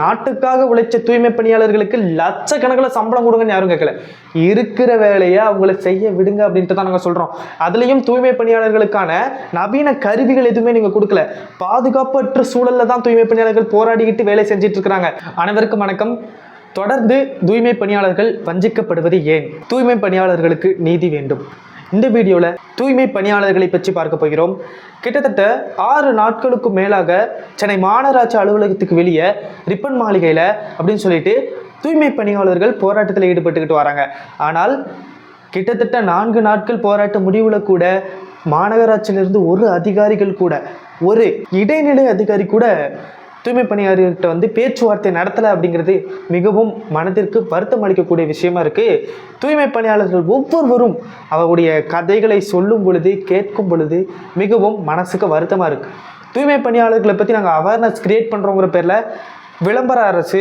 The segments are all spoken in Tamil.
நாட்டுக்காக உழைச்ச தூய்மை பணியாளர்களுக்கு லட்சக்கணக்கில் சம்பளம் கொடுங்கன்னு யாரும் கேட்கல. இருக்கிற வேலையை அவங்கள செய்ய விடுங்க அப்படின்ட்டு தான் நாங்கள் சொல்கிறோம் அதுலேயும் தூய்மை பணியாளர்களுக்கான நவீன கருவிகள் எதுவுமே நீங்கள் கொடுக்கல. பாதுகாப்பற்ற சூழலில் தான் தூய்மை பணியாளர்கள் போராடிக்கிட்டு வேலை செஞ்சுட்டு இருக்கிறாங்க. அனைவருக்கும் வணக்கம். தொடர்ந்து தூய்மை பணியாளர்கள் வஞ்சிக்கப்படுவது ஏன்? தூய்மை பணியாளர்களுக்கு நீதி வேண்டும். இந்த வீடியோவில் தூய்மை பணியாளர்களை பற்றி பார்க்க போகிறோம். கிட்டத்தட்ட ஆறு நாட்களுக்கு மேலாக சென்னை மாநகராட்சி அலுவலகத்துக்கு வெளியே ரிப்பன் மாளிகையில் அப்படின்னு சொல்லிட்டு தூய்மை பணியாளர்கள் போராட்டத்தில் ஈடுபட்டுக்கிட்டு வராங்க. ஆனால் கிட்டத்தட்ட நான்கு நாட்கள் போராட்ட முடிவில் கூட மாநகராட்சியிலிருந்து ஒரு அதிகாரிகள் கூட ஒரு இடைநிலை அதிகாரி கூட தூய்மை பணியாளர்கிட்ட வந்து பேச்சுவார்த்தை நடத்தலை அப்படிங்கிறது மிகவும் மனதிற்கு வருத்தம் அளிக்கக்கூடிய விஷயமா இருக்குது தூய்மை பணியாளர்கள் ஒவ்வொருவரும் அவருடைய கதைகளை சொல்லும் பொழுது கேட்கும் பொழுது மிகவும் மனசுக்கு வருத்தமாக இருக்குது தூய்மை பணியாளர்களை பற்றி நாங்கள் அவேர்னஸ் க்ரியேட் பண்ணுறோங்கிற பேரில் விளம்பர அரசு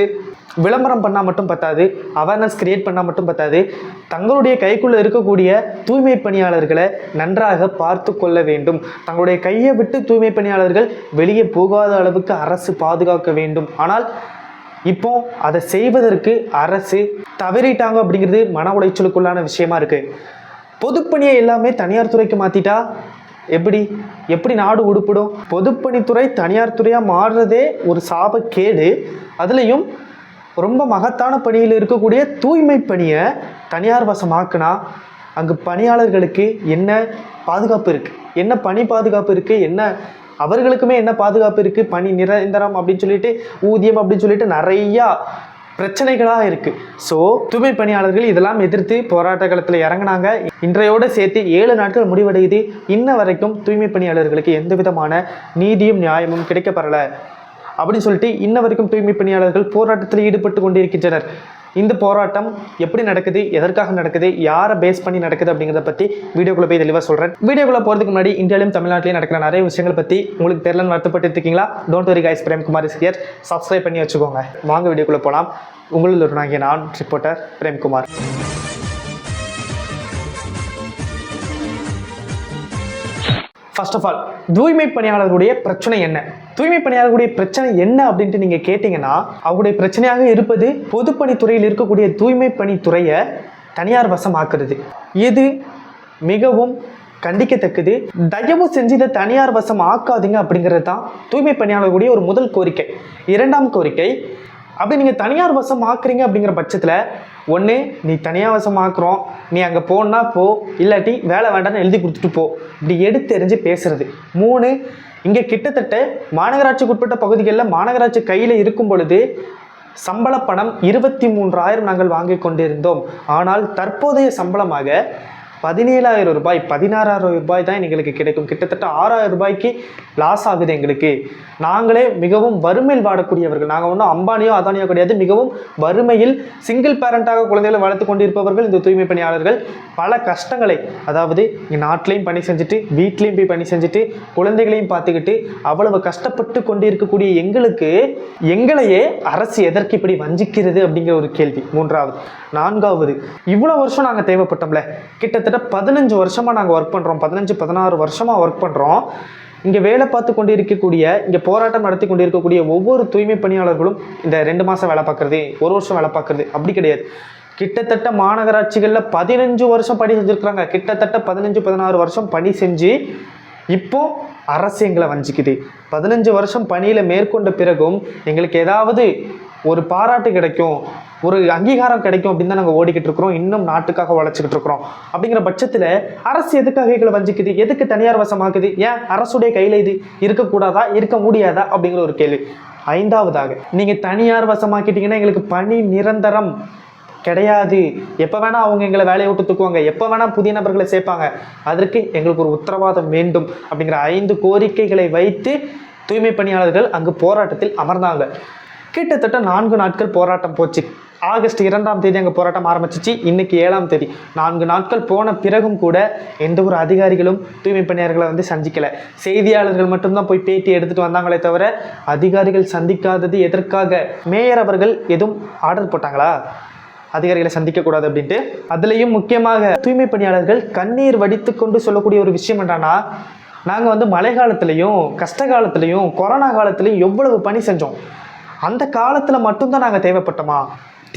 விளம்பரம் பண்ணால் மட்டும் பத்தாது அவேர்னஸ் கிரியேட் பண்ணால் மட்டும் பத்தாது. தங்களுடைய கைக்குள்ளே இருக்கக்கூடிய தூய்மை பணியாளர்களை நன்றாக பார்த்து கொள்ள வேண்டும். தங்களுடைய கையை விட்டு தூய்மை பணியாளர்கள் வெளியே போகாத அளவுக்கு அரசு பாதுகாக்க வேண்டும். ஆனால் இப்போ அதை செய்வதற்கு அரசு தவறிட்டாங்க அப்படிங்கிறது மன உளைச்சலுக்குள்ளான விஷயமா இருக்குது பொதுப்பணியை எல்லாமே தனியார் துறைக்கு மாற்றிட்டா எப்படி? எப்படி நாடு உடுப்பிடும் பொதுப்பணித்துறை தனியார் துறையாக மாறுறதே ஒரு சாபக்கேடு. அதுலேயும் ரொம்ப மகத்தான பணியில் இருக்கக்கூடிய தூய்மை பணியை தனியார் வசமாக்குனா அங்கு பணியாளர்களுக்கு என்ன பாதுகாப்பு இருக்குது என்ன பணி பாதுகாப்பு இருக்குது என்ன அவர்களுக்குமே என்ன பாதுகாப்பு இருக்குது பணி நிரந்தரம் அப்படின்னு சொல்லிட்டு ஊதியம் அப்படின்னு சொல்லிட்டு நிறையா பிரச்சனைகளாக இருக்குது ஸோ தூய்மை பணியாளர்கள் இதெல்லாம் எதிர்த்து போராட்ட காலத்தில் இறங்குனாங்க. இன்றையோடு சேர்த்து ஏழு நாட்கள் முடிவடையுது. இன்ன வரைக்கும் தூய்மை பணியாளர்களுக்கு எந்த விதமான நீதியும் நியாயமும் கிடைக்கப்பெறல. அப்படின்னு சொல்லிட்டு இன்ன வரைக்கும் தூய்மை பணியாளர்கள் போராட்டத்தில் ஈடுபட்டு கொண்டிருக்கின்றனர். இந்த போராட்டம் எப்படி நடக்குது எதற்காக நடக்குது யாரை பேஸ் பண்ணி நடக்குது அப்படிங்கிறத பற்றி வீடியோக்குள்ளே போய் தெளிவாக சொல்கிறேன் வீடியோக்குள்ள போகிறதுக்கு முன்னாடி இந்தியாவிலும் தமிழ்நாட்டிலையும் நடக்கிற நிறைய விஷயங்கள் பற்றி உங்களுக்கு தெரியலன்னு வருத்தப்பட்டு இருக்கீங்களா? Don't worry guys Premkumar is here subscribe பண்ணி வச்சுக்கோங்க. வாங்க வீடியோக்குள்ளே போகலாம் உங்களில் ஒரு நாங்கள் நான் reporter Premkumar first of all தூய்மை பணியாளர்களுடைய பிரச்சனை என்ன? தூய்மை பணியாளர்களுடைய பிரச்சனை என்ன அப்படின்ட்டு நீங்கள் கேட்டிங்கன்னா அவங்களுடைய பிரச்சனையாக இருப்பது பொதுப்பணித்துறையில் இருக்கக்கூடிய தூய்மை பணித்துறையை தனியார் வசமாக்குறது. இது மிகவும் கண்டிக்கத்தக்கது. தயவு செஞ்சு இதை தனியார் வசம் ஆக்காதீங்க அப்படிங்கிறது தான் தூய்மை பணியாளர்களுடைய ஒரு முதல் கோரிக்கை. இரண்டாம் கோரிக்கை அப்படி நீங்கள் தனியார் வசம் ஆக்குறீங்க அப்படிங்கிற பட்சத்தில் ஒன்று நீ தனியார் வசம் ஆக்குறோம் நீ அங்கே போனா போ. இல்லாட்டி வேலை வேண்டாம்னு எழுதி கொடுத்துட்டு போ. இப்படி எடுத்தெறிஞ்சு பேசுறது. மூணு இங்கே கிட்டத்தட்ட மாநகராட்சிக்கு உட்பட்ட பகுதிகளில் மாநகராட்சி கையில் இருக்கும் பொழுது சம்பள பணம் இருபத்தி மூன்றாயிரம் நாங்கள் வாங்கி கொண்டிருந்தோம். ஆனால் தற்போதைய சம்பளமாக பதினேழாயிரம் ரூபாய் பதினாறாயிரம் ரூபாய் தான் எங்களுக்கு கிடைக்கும். கிட்டத்தட்ட ஆறாயிரம் ரூபாய்க்கு லாஸ் ஆகுது எங்களுக்கு. நாங்களே மிகவும் வறுமையில் வாடக்கூடியவர்கள் நாங்கள் ஒன்றும் அம்பானியோ அதானியோ கிடையாது. மிகவும் வறுமையில் சிங்கிள் பேரண்டாக குழந்தைகளை வளர்த்து கொண்டிருப்பவர்கள் இந்த தூய்மை பணியாளர்கள். பல கஷ்டங்களை அதாவது இங்கே நாட்டிலையும் பணி செஞ்சுட்டு வீட்லேயும் போய் பணி செஞ்சுட்டு குழந்தைகளையும் பார்த்துக்கிட்டு அவ்வளவு கஷ்டப்பட்டு கொண்டிருக்கக்கூடிய எங்களுக்கு எங்களையே அரசு எதற்கு இப்படி வஞ்சிக்கிறது அப்படிங்கிற ஒரு கேள்வி. மூன்றாவது நான்காவது இவ்வளோ வருஷம் நாங்கள் தேவைப்பட்டோம்ல. கிட்டத்தட்ட பதினஞ்சு வருஷமாக நாங்கள் ஒர்க் பண்ணுறோம் பதினஞ்சு பதினாறு வருஷமாக ஒர்க் பண்ணுறோம் இங்கே வேலை பார்த்து கொண்டு இருக்கக்கூடிய இங்கே போராட்டம் நடத்தி கொண்டு இருக்கக்கூடிய ஒவ்வொரு தூய்மை பணியாளர்களும் இந்த ரெண்டு மாதம் வேலை பார்க்குறது ஒரு வருஷம் வேலை பார்க்குறது அப்படி கிடையாது. கிட்டத்தட்ட மாநகராட்சிகளில் பதினஞ்சு வருஷம் பணி செஞ்சுருக்குறாங்க. கிட்டத்தட்ட பதினஞ்சு பதினாறு வருஷம் பணி செஞ்சு இப்போ அரசு எங்களை வஞ்சிக்குது. பதினஞ்சு வருஷம் பணியில் மேற்கொண்ட பிறகும் எங்களுக்கு ஏதாவது ஒரு பாராட்டு கிடைக்கும் ஒரு அங்கீகாரம் கிடைக்கும் அப்படின்னு தான் நாங்கள் ஓடிக்கிட்டு இருக்கிறோம். இன்னும் நாட்டுக்காக உழைச்சிக்கிட்டு இருக்கிறோம். அப்படிங்கிற பட்சத்தில் அரசு எதுக்காக எங்களை வஞ்சிக்குது? எதுக்கு தனியார் வசமாக்குது? ஏன் அரசுடைய கையில் இது இருக்கக்கூடாதா? இருக்க முடியாதா? அப்படிங்கிற ஒரு கேள்வி. ஐந்தாவதாக நீங்கள் தனியார் வசமாக்கிட்டீங்கன்னா எங்களுக்கு பணி நிரந்தரம் கிடையாது. எப்போ வேணால் அவங்க எங்களை வேலையை விட்டு தூக்குவாங்க. எப்போ வேணால் புதிய நபர்களை சேர்ப்பாங்க. அதற்கு எங்களுக்கு ஒரு உத்தரவாதம் வேண்டும் அப்படிங்கிற ஐந்து கோரிக்கைகளை வைத்து தூய்மை பணியாளர்கள் அங்கு போராட்டத்தில் அமர்ந்தாங்க. கிட்டத்தட்ட நான்கு நாட்கள் போராட்டம் போச்சு. ஆகஸ்ட் இரண்டாம் தேதி அங்கே போராட்டம் ஆரம்பிச்சிச்சு. இன்னைக்கு ஏழாம் தேதி. நான்கு நாட்கள் போன பிறகும் கூட எந்த ஒரு அதிகாரிகளும் தூய்மை பணியாளர்களை வந்து சந்திக்கலை. செய்தியாளர்கள் மட்டும்தான் போய் பேட்டி எடுத்துட்டு வந்தாங்களே தவிர அதிகாரிகள் சந்திக்காதது எதற்காக? மேயர் அவர்கள் எதுவும் ஆர்டர் போட்டாங்களா? அதிகாரிகளை சந்திக்கக்கூடாது அப்படின்ட்டு. அதுலேயும் முக்கியமாக தூய்மை பணியாளர்கள் கண்ணீர் வடித்து கொண்டு சொல்லக்கூடிய ஒரு விஷயம் என்னன்னா நாங்கள் வந்து மழை காலத்துலேயும் கஷ்ட காலத்துலேயும் கொரோனா காலத்துலேயும் எவ்வளவு பணி செஞ்சோம். அந்த காலத்தில் மட்டும்தான் நாங்கள் தேவைப்பட்டோமா?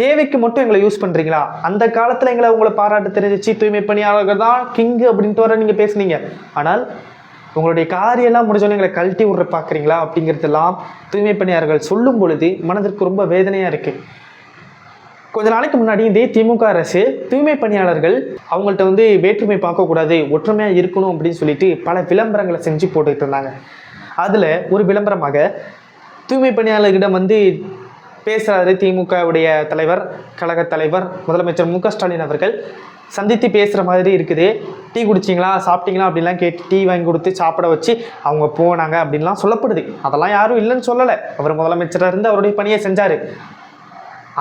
தேவைக்கு மட்டும் எங்களை யூஸ் பண்ணுறீங்களா அந்த காலத்தில் எங்களை உங்களை பாராட்டு தெரிஞ்சிச்சு தூய்மை பணியாளர்கள் தான் கிங்கு அப்படின்ட்டு வர நீங்கள் பேசுனீங்க. ஆனால் உங்களுடைய காரியெல்லாம் முடிஞ்சோன்னு எங்களை கழட்டி விட்ற பார்க்குறீங்களா அப்படிங்கிறதெல்லாம் தூய்மை பணியாளர்கள் சொல்லும் பொழுது மனதிற்கு ரொம்ப வேதனையாக இருக்குது கொஞ்ச நாளைக்கு முன்னாடி இதே திமுக அரசு தூய்மை பணியாளர்கள் அவங்கள்ட்ட வந்து வேற்றுமை பார்க்கக்கூடாது ஒற்றுமையாக இருக்கணும் அப்படின்னு சொல்லிட்டு பல விளம்பரங்களை செஞ்சு போட்டுக்கிட்டு இருந்தாங்க. அதில் ஒரு விளம்பரமாக தூய்மை பணியாளர்களிடம் வந்து பேசுகிறாரு திமுகவுடைய தலைவர் கழக தலைவர் முதலமைச்சர் மு ஸ்டாலின் அவர்கள். சந்தித்து பேசுகிற மாதிரி இருக்குது. டீ குடிச்சிங்களா? சாப்பிட்டீங்களா? அப்படின்லாம் கேட்டு டீ வாங்கி கொடுத்து சாப்பிட வச்சு அவங்க போனாங்க அப்படின்லாம் சொல்லப்படுது. அதெல்லாம் யாரும் இல்லைன்னு சொல்லலை. அவர் முதலமைச்சராக இருந்து அவருடைய பணியை செஞ்சார்.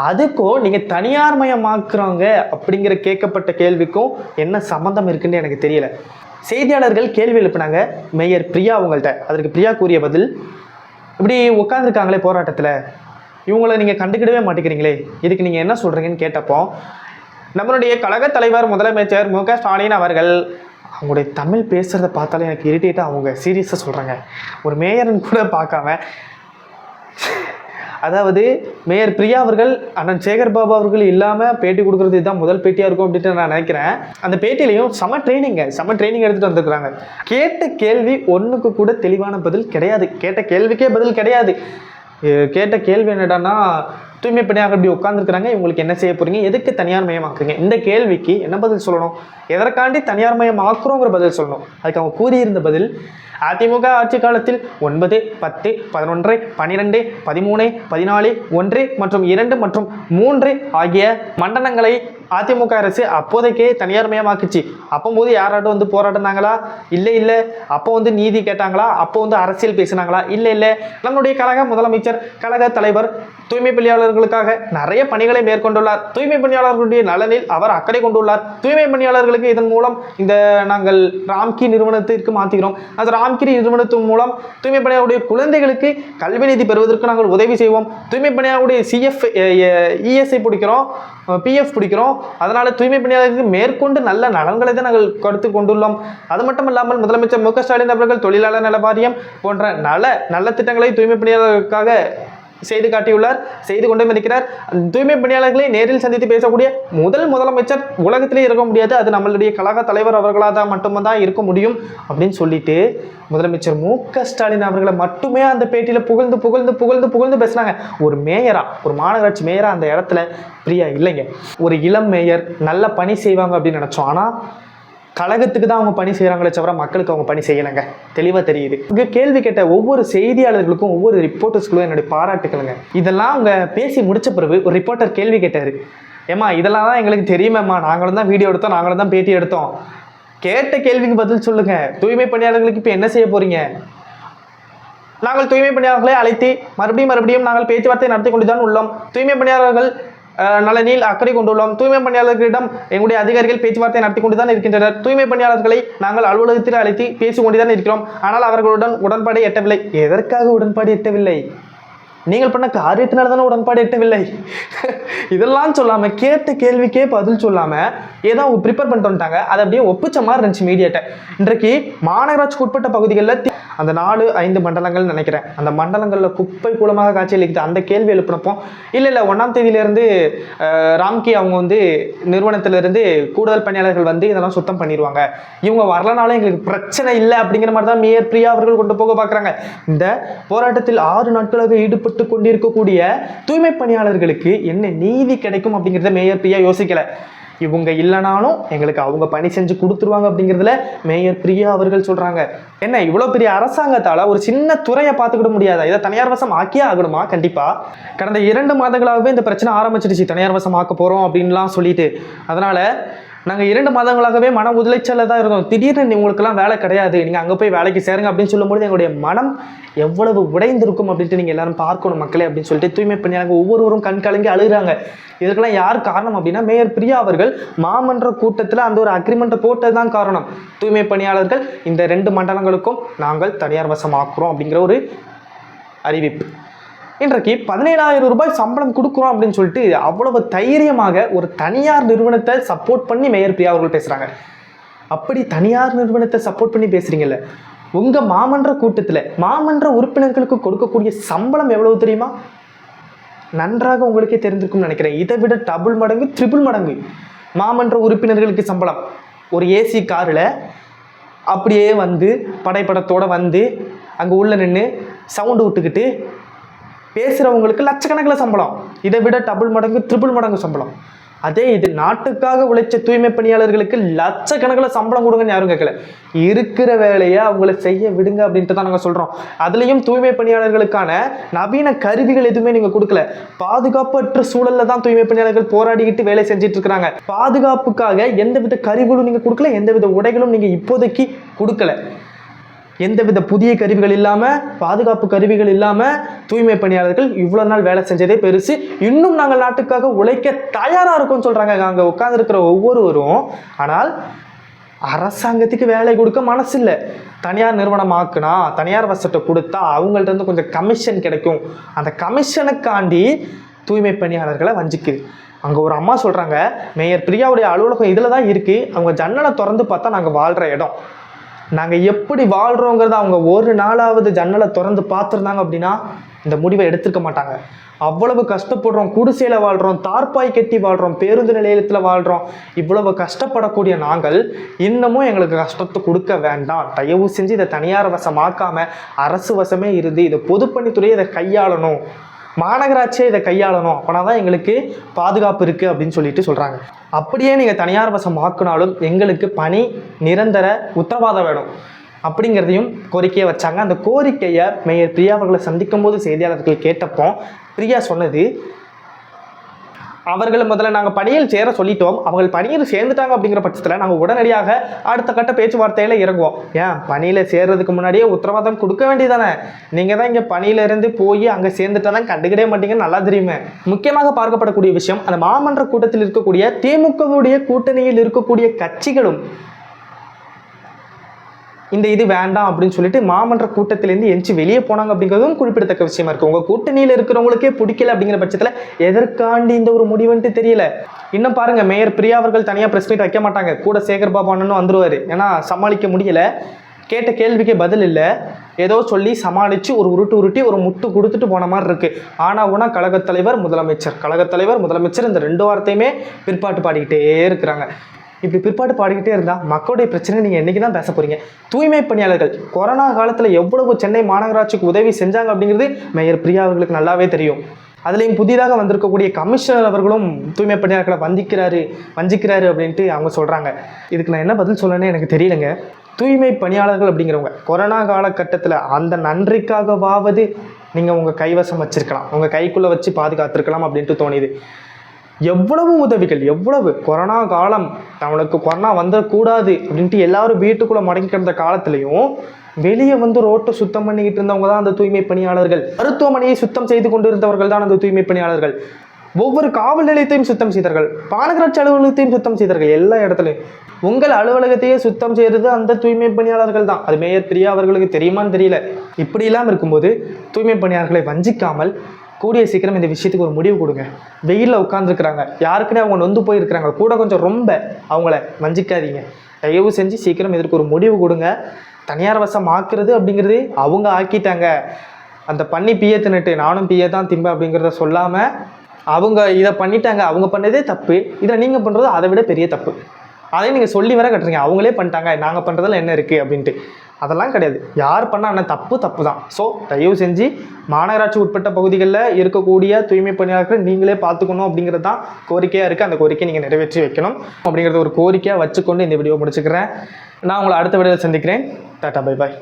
அதுக்கும் நீங்கள் தனியார் மயமாக்குறவங்க அப்படிங்கிற கேட்கப்பட்ட கேள்விக்கும் என்ன சம்மந்தம் இருக்குன்னு எனக்கு தெரியல. செய்தியாளர்கள் கேள்வி எழுப்பினாங்க. மேயர் பிரியா அவங்கள்ட்ட அதற்கு பிரியா கூறிய பதில் இப்படி உட்காந்துருக்காங்களே போராட்டத்தில். இவங்களை நீங்கள் கண்டுக்கிடவே மாட்டேங்கிறீங்களே. இதுக்கு நீங்கள் என்ன சொல்கிறீங்கன்னு கேட்டப்போ நம்மளுடைய கழக தலைவர் முதலமைச்சர் மு க ஸ்டாலின் அவர்கள் அவங்களுடைய தமிழ் பேசுகிறத பார்த்தாலே எனக்கு இரிட்டேட்டாக அவங்க. சீரியஸாக சொல்கிறாங்க ஒரு மேயர்னு கூட பார்க்காம அதாவது மேயர் பிரியா அவர்கள் அண்ணன் சேகர் பாபு அவர்கள் இல்லாமல் பேட்டி கொடுக்குறது இதுதான் முதல் பேட்டியாக இருக்கும் அப்படின்ட்டு நான் நினைக்கிறேன். அந்த பேட்டிலையும் செம ட்ரைனிங்க செம ட்ரைனிங் எடுத்துகிட்டு வந்திருக்கிறாங்க. கேட்ட கேள்வி ஒன்றுக்கு கூட தெளிவான பதில் கிடையாது. கேட்ட கேள்விக்கே பதில் கிடையாது. கேட்ட கேள்வி என்னடான்னா தூய்மை பணியாக இப்படி உட்காந்துருக்குறாங்க இவங்களுக்கு என்ன செய்ய போறீங்க? எதுக்கு தனியார் மயமாக்குங்க இந்த கேள்விக்கு என்ன பதில் சொல்லணும்? எதற்காண்டி தனியார் மயம் ஆக்குறோங்கிற பதில் சொல்லணும். அதுக்கு அவங்க கூறியிருந்த பதில் அதிமுக ஆட்சி காலத்தில் ஒன்பது பத்து பதினொன்று பன்னிரெண்டு பதிமூணு பதினாலு ஒன்று மற்றும் இரண்டு மற்றும் மூன்று ஆகிய மண்டலங்களை அதிமுக அரசு அப்போதைக்கே தனியார் மயமாக்குச்சு. அப்போது யாராட்டும் வந்து போராடினாங்களா? இல்லை இல்லை. அப்போ வந்து நீதி கேட்டாங்களா? அப்போ வந்து அரசியல் பேசினாங்களா? இல்லை இல்லை. நம்முடைய கழக முதலமைச்சர் கழக தலைவர் தூய்மை பணியாளர்களுக்காக நிறைய பணிகளை மேற்கொண்டுள்ளார். தூய்மை பணியாளர்களுடைய நலனில் அவர் அக்கறை கொண்டுள்ளார். தூய்மை பணியாளர்களுக்கு இதன் மூலம் இந்த நாங்கள் ராம்கி நிறுவனத்திற்கு மாற்றுகிறோம். அந்த ராம்கி நிறுவனத்தின் மூலம் தூய்மை பணியாளருடைய குழந்தைகளுக்கு கல்வி நிதி பெறுவதற்கு நாங்கள் உதவி செய்வோம். தூய்மை பணியாளருடைய சிஎஃப் இஎஸ்ஐ பிடிக்கிறோம். பிஎஃப் பிடிக்கிறோம். அதனால் தூய்மை பணியாளர்களுக்கு மேற்கொண்டு நல்ல நலன்களை தான் நாங்கள் கொடுத்து கொண்டுள்ளோம். அது மட்டும் இல்லாமல் முதலமைச்சர் மு க ஸ்டாலின் அவர்கள் தொழிலாளர் நல வாரியம் போன்ற நல நல்ல திட்டங்களை தூய்மை பணியாளர்களுக்காக செய்து காட்டியுள்ளார். செய்து கொண்டும் இருக்கிறார் தூய்மை பணியாளர்களை நேரில் சந்தித்து பேசக்கூடிய முதல் முதலமைச்சர் உலகத்திலே இருக்க முடியாது. அது நம்மளுடைய கழக தலைவர் அவர்களாக தான் மட்டும்தான் இருக்க முடியும் அப்படின்னு சொல்லிட்டு முதலமைச்சர் மு க ஸ்டாலின் அவர்களை மட்டுமே அந்த பேட்டியில் புகழ்ந்து புகழ்ந்து புகழ்ந்து புகழ்ந்து பேசினாங்க. ஒரு மேயரா ஒரு மாநகராட்சி மேயரா அந்த இடத்துல பிரியா இல்லைங்க. ஒரு இளம் மேயர் நல்ல பணி செய்வாங்க அப்படின்னு நினச்சோம். ஆனால் கழகத்துக்கு தான் அவங்க பணி செய்கிறாங்களே தவிர மக்களுக்கு அவங்க பணி செய்யலைங்க. தெளிவாக தெரியுது. இங்கே கேள்வி கேட்ட ஒவ்வொரு செய்தியாளர்களுக்கும் ஒவ்வொரு ரிப்போர்ட்டர்ஸ்களும் என்னுடைய பாராட்டுக்களுங்க. இதெல்லாம் அவங்க பேசி முடிச்ச பிறகு ஒரு ரிப்போர்ட்டர் கேள்வி கேட்டார். ஏம்மா இதெல்லாம் தான் எங்களுக்கு தெரியுமேம்மா. நாங்களும் தான் வீடியோ எடுத்தோம் நாங்களும் தான் பேட்டி எடுத்தோம். கேட்ட கேள்விக்கு பதில் சொல்லுங்க. தூய்மை பணியாளர்களுக்கு இப்போ என்ன செய்ய போறீங்க? நாங்கள் தூய்மை பணியாளர்களை அழைத்து மறுபடியும் மறுபடியும் நாங்கள் பேச்சுவார்த்தை நடத்தி கொண்டுதான் உள்ளோம். தூய்மை பணியாளர்கள் நலனில் அக்கறை கொண்டுள்ளோம். தூய்மை பணியாளர்களிடம் எங்களுடைய அதிகாரிகள் பேச்சுவார்த்தை நடத்தி கொண்டுதான் இருக்கின்றனர். தூய்மை பணியாளர்களை நாங்கள் அலுவலகத்தில் அழைத்து பேசிக் கொண்டுதான் இருக்கிறோம். ஆனால் அவர்களுடன் உடன்பாடு எட்டவில்லை. எதற்காக உடன்பாடு எட்டவில்லை? நீங்கள் பண்ண காரியத்தினால தானே உடன்பாடு எட்டவில்லை? இதெல்லாம் சொல்லாம கேட்ட கேள்விக்கே பதில் சொல்லாம ஏதோ அவங்க ப்ரிப்பேர் பண்ணிட்டு வந்துட்டாங்க. அதை அப்படியே ஒப்பிச்ச மாதிரி இருந்துச்சு மீடியாட்ட இன்றைக்கு மாநகராட்சிக்கு உட்பட்ட பகுதிகளில் அந்த நாலு ஐந்து மண்டலங்கள் நினைக்கிறேன். அந்த மண்டலங்களில் குப்பை கூலமாக காட்சியளிக்குது அந்த கேள்வி எழுப்பினப்போ இல்லை இல்லை ஒன்றாம் தேதியிலேருந்து ராம்கி அவங்க வந்து நிறுவனத்திலேருந்து கூடுதல் பணியாளர்கள் வந்து இதெல்லாம் சுத்தம் பண்ணிடுவாங்க. இவங்க வரலனாலும் எங்களுக்கு பிரச்சனை இல்லை அப்படிங்கிற மாதிரி தான் மேயர் பிரியா அவர்கள் கொண்டு போக பார்க்குறாங்க. இந்த போராட்டத்தில் ஆறு நாட்களாக ஈடுபட்டு கொண்டிருக்கக்கூடிய தூய்மை பணியாளர்களுக்கு என்ன நீதி கிடைக்கும் அப்படிங்கிறத மேயர் பிரியா யோசிக்கலை. இவங்க இல்லைனாலும் எங்களுக்கு அவங்க பணி செஞ்சு கொடுத்துருவாங்க அப்படிங்கிறதுல மேயர் பிரியா அவர்கள் சொல்கிறாங்க என்ன இவ்வளோ பெரிய அரசாங்கத்தால் ஒரு சின்ன துறையை பார்த்துக்கிட முடியாதா? இதை தனியார் வசம் ஆக்கியே ஆகணுமா? கண்டிப்பாக கடந்த இரண்டு மாதங்களாகவே இந்த பிரச்சனை ஆரம்பிச்சிடுச்சு. தனியார் வசம் ஆக்க போகிறோம் அப்படின்லாம் சொல்லிட்டு. அதனால் நாங்கள் இரண்டு மாதங்களாகவே மன உளைச்சலில் தான் இருந்தோம். திடீர்னு உங்களுக்கெல்லாம் வேலை கிடையாது. நீங்கள் அங்கே போய் வேலைக்கு சேருங்க அப்படின்னு சொல்லும்போது எங்களுடைய மனம் எவ்வளவு உடைந்திருக்கும் அப்படின்ட்டு நீங்கள் எல்லாரும் பார்க்கணும் மக்களே அப்படின்னு சொல்லிட்டு தூய்மை பணியாளர்கள் ஒவ்வொருவரும் கண் கலங்கி அழுகுறாங்க. இதுக்கெல்லாம் யார் காரணம் அப்படின்னா மேயர் பிரியா அவர்கள் மாமன்ற கூட்டத்தில் அந்த ஒரு அக்ரிமெண்ட்டை போட்டது தான் காரணம். தூய்மை பணியாளர்கள் இந்த ரெண்டு மண்டலங்களுக்கும் நாங்கள் தனியார் வசமாக்குறோம் அப்படிங்கிற ஒரு அறிவிப்பு. இன்றைக்கு பதினேழாயிரம் ரூபாய் சம்பளம் கொடுக்குறோம் அப்படின்னு சொல்லிட்டு அவ்வளவு தைரியமாக ஒரு தனியார் நிறுவனத்தை சப்போர்ட் பண்ணி மேயர் பிரியா அவர்கள் பேசுகிறாங்க அப்படி தனியார் நிறுவனத்தை சப்போர்ட் பண்ணி பேசுறீங்கல்ல உங்க மாமன்ற கூட்டத்தில் மாமன்ற உறுப்பினர்களுக்கு கொடுக்கக்கூடிய சம்பளம் எவ்வளவு தெரியுமா? நன்றாக உங்களுக்கே தெரிஞ்சிருக்கும்னு நினைக்கிறேன். இதை விட டபுள் மடங்கு ட்ரிபிள் மடங்கு மாமன்ற உறுப்பினர்களுக்கு சம்பளம். ஒரு ஏசி காரில் அப்படியே வந்து படைப்படத்தோடு வந்து அங்கே உள்ளே நின்று சவுண்டு விட்டுக்கிட்டு பேசுகிறவங்களுக்கு லட்சக்கணக்கில் சம்பளம். இதை விட டபுள் மடங்கு ட்ரிபிள் மடங்கு சம்பளம். அதே இது நாட்டுக்காக உழைச்ச தூய்மை பணியாளர்களுக்கு லட்சக்கணக்கில் சம்பளம் கொடுங்கன்னு யாரும் கேட்கல. இருக்கிற வேலையை அவங்கள செய்ய விடுங்க அப்படின்ட்டு தான் நாங்கள் சொல்கிறோம் அதுலேயும் தூய்மை பணியாளர்களுக்கான நவீன கருவிகள் எதுவுமே நீங்கள் கொடுக்கல. பாதுகாப்பற்ற சூழலில் தான் தூய்மை பணியாளர்கள் போராடிக்கிட்டு வேலை செஞ்சுட்டு இருக்கிறாங்க. பாதுகாப்புக்காக எந்தவித கருவிகளும் நீங்கள் கொடுக்கல எந்தவித உடைகளும் நீங்கள் இப்போதைக்கு கொடுக்கல. எந்தவித புதிய கருவிகள் இல்லாமல் பாதுகாப்பு கருவிகள் இல்லாமல் தூய்மை பணியாளர்கள் இவ்வளோ நாள் வேலை செஞ்சதே பெருசு. இன்னும் நாங்கள் நாட்டுக்காக உழைக்க தயாராக இருக்கோம்னு சொல்கிறாங்க அங்கே உட்காந்துருக்கிற ஒவ்வொருவரும். ஆனால் அரசாங்கத்துக்கு வேலை கொடுக்க மனசு இல்லை தனியார் நிறுவனமாக்குனா தனியார் வசத்தை கொடுத்தா அவங்கள்ட்ட இருந்து கொஞ்சம் கமிஷன் கிடைக்கும். அந்த கமிஷனுக்காண்டி தூய்மை பணியாளர்களை வஞ்சிக்குது. அங்கே ஒரு அம்மா சொல்கிறாங்க மேயர் பிரியாவுடைய அலுவலகம் இதில் தான் இருக்குது அவங்க ஜன்னலை திறந்து பார்த்தா நாங்கள் வாழ்கிற இடம். நாங்கள் எப்படி வாழ்கிறோங்கிறத அவங்க ஒரு நாளாவது ஜன்னலை திறந்து பார்த்துருந்தாங்க அப்படின்னா இந்த முடிவை எடுத்திருக்க மாட்டாங்க. அவ்வளவு கஷ்டப்படுறோம் குடிசையில் வாழ்கிறோம் தார்பாய் கட்டி வாழ்கிறோம் பேருந்து நிலையத்தில் வாழ்கிறோம் இவ்வளவு கஷ்டப்படக்கூடிய நாங்கள் இன்னமும் எங்களுக்கு கஷ்டத்தை கொடுக்க வேண்டாம். தயவு செஞ்சு இதை தனியார் வசமாக்காமல் அரசு வசமே இருந்து இதை பொதுப்பணித்துறையை இதை கையாளணும். மாநகராட்சியை இதை கையாளணும். அப்போனா தான் எங்களுக்கு பாதுகாப்பு இருக்குது அப்படின்னு சொல்லிட்டு சொல்கிறாங்க அப்படியே நீங்கள் தனியார் வசம் ஆக்குனாலும் எங்களுக்கு பணி நிரந்தர உத்தரவாதம் வேணும். அப்படிங்கிறதையும் கோரிக்கையை வச்சாங்க. அந்த கோரிக்கையை மேயர் பிரியா அவர்களை சந்திக்கும் போது செய்தியாளர்கள் கேட்டப்போ பிரியா சொன்னது அவர்கள் முதல்ல நாங்கள் பணியில் சேர சொல்லிட்டோம். அவர்கள் பணியில் சேர்ந்துட்டாங்க அப்படிங்கிற பட்சத்தில் நாங்கள் உடனடியாக அடுத்த கட்ட பேச்சுவார்த்தையில் இறங்குவோம். ஏன்? பணியில் சேர்றதுக்கு முன்னாடியே உத்தரவாதம் கொடுக்க வேண்டியதானே? நீங்கள் தான் இங்கே பணியிலிருந்து போய் அங்கே சேர்ந்துட்டா தான் கண்டுக்கிடவே மாட்டீங்கன்னு நல்லா தெரியுமே? முக்கியமாக பார்க்கப்படக்கூடிய விஷயம் அந்த மாமன்ற கூட்டத்தில் இருக்கக்கூடிய திமுகவுடைய கூட்டணியில் இருக்கக்கூடிய கட்சிகளும் இந்த இது வேண்டாம் அப்படின்னு சொல்லிட்டு மாமன்ற கூட்டத்திலேருந்து எஞ்சி வெளியே போனாங்க அப்படிங்கிறதும் குறிப்பிடத்தக்க விஷயமா இருக்கு. உங்க கூட்டணியில் இருக்கிறவங்களுக்கே பிடிக்கல அப்படிங்கிற பட்சத்தில் எதற்காண்டி இந்த ஒரு முடிவுன்ட்டு தெரியல. இன்னும் பாருங்க மேயர் பிரியா அவர்கள் தனியாக பிரஸ் மீட் வைக்க மாட்டாங்க. கூட சேகர் பாபு அண்ணனும் வந்துருவார். ஏன்னா சமாளிக்க முடியல. கேட்ட கேள்விக்கு பதில் இல்லை. ஏதோ சொல்லி சமாளித்து ஒரு உருட்டு உருட்டி ஒரு முட்டு கொடுத்துட்டு போன மாதிரி இருக்கு. ஆனால் உனா கழகத் தலைவர் முதலமைச்சர். கழகத் தலைவர் முதலமைச்சர் இந்த ரெண்டு வார்த்தையுமே பிற்பாட்டு பாடிக்கிட்டே இருக்கிறாங்க. இப்படி பிற்பாடு பாடிக்கிட்டே இருந்தால் மக்களுடைய பிரச்சனை நீங்கள் என்றைக்கு தான் பேச போகிறீங்க தூய்மை பணியாளர்கள் கொரோனா காலத்தில் எவ்வளவு சென்னை மாநகராட்சிக்கு உதவி செஞ்சாங்க அப்படிங்கிறது மேயர் பிரியா அவர்களுக்கு நல்லாவே தெரியும். அதுலேயும் புதிதாக வந்திருக்கக்கூடிய கமிஷனர் அவர்களும் தூய்மை பணியாளர்களை வந்திக்கிறாரு வஞ்சிக்கிறாரு அப்படின்ட்டு அவங்க சொல்கிறாங்க இதுக்கு நான் என்ன பதில் சொல்லணும்னு எனக்கு தெரியலங்க. தூய்மை பணியாளர்கள் அப்படிங்கிறவங்க கொரோனா காலகட்டத்தில் அந்த நன்றிக்காகவாவது நீங்கள் உங்கள் கைவசம் வச்சுருக்கலாம். உங்கள் கைக்குள்ளே வச்சு பாதுகாத்துருக்கலாம் அப்படின்ட்டு தோணுது. எவ்வளவு உதவிகள் எவ்வளவு? கொரோனா காலம் நம்மளுக்கு கொரோனா வந்துடக்கூடாது அப்படின்ட்டு எல்லாரும் வீட்டுக்குள்ளே முடங்கி கிடந்த காலத்துலேயும் வெளியே வந்து ரோட்டை சுத்தம் பண்ணிக்கிட்டு இருந்தவங்க தான் அந்த தூய்மை பணியாளர்கள். மருத்துவமனையை சுத்தம் செய்து கொண்டு இருந்தவர்கள் தான் அந்த தூய்மை பணியாளர்கள். ஒவ்வொரு காவல் நிலையத்தையும் சுத்தம் செய்தார்கள். மாநகராட்சி அலுவலகத்தையும் சுத்தம் செய்தார்கள் எல்லா இடத்துலையும். உங்கள் அலுவலகத்தையே சுத்தம் செய்கிறது அந்த தூய்மை பணியாளர்கள் தான். அது மேயர் பிரியா அவர்களுக்கு தெரியுமான்னு தெரியல. இப்படி இல்லாமல் இருக்கும்போது தூய்மை பணியாளர்களை வஞ்சிக்காமல் கூடிய சீக்கிரம் இந்த விஷயத்துக்கு ஒரு முடிவு கொடுங்க. வெயிலில் உட்காந்துருக்குறாங்க யாருக்குன்னே அவங்க நொந்து போயிருக்கிறாங்க. கூட கொஞ்சம் ரொம்ப அவங்கள வஞ்சிக்காதீங்க. தயவு செஞ்சு சீக்கிரம் இதற்கு ஒரு முடிவு கொடுங்க. தனியார் வசம் ஆக்குறது அப்படிங்கிறது அவங்க ஆக்கிட்டாங்க. அந்த பண்ணி பிய தின்னுட்டு நானும் பிய தான் திம்ப அப்படிங்கிறத சொல்லாமல் அவங்க இதை பண்ணிட்டாங்க. அவங்க பண்ணதே தப்பு. இதை நீங்கள் பண்ணுறது அதை விட பெரிய தப்பு. அதையும் நீங்கள் சொல்லி வர கட்டுறீங்க. அவங்களே பண்ணிட்டாங்க. நாங்கள் பண்ணுறதுல என்ன இருக்குது அப்படின்ட்டு. அதெல்லாம் கிடையாது. யார் பண்ணால் என்ன தப்பு தப்பு தான் ஸோ தயவு செஞ்சு மாநகராட்சி உட்பட்ட பகுதிகளில் இருக்கக்கூடிய தூய்மை பணியாளர்கள் நீங்களே பார்த்துக்கணும் அப்படிங்கிறது தான் கோரிக்கையாக இருக்குது அந்த கோரிக்கையை நீங்கள் நிறைவேற்றி வைக்கணும். அப்படிங்கிறத ஒரு கோரிக்கையாக வச்சுக்கொண்டு இந்த வீடியோ முடிச்சுக்கிறேன். நான் உங்களை அடுத்த வீடியோவில் சந்திக்கிறேன். Tata bye bye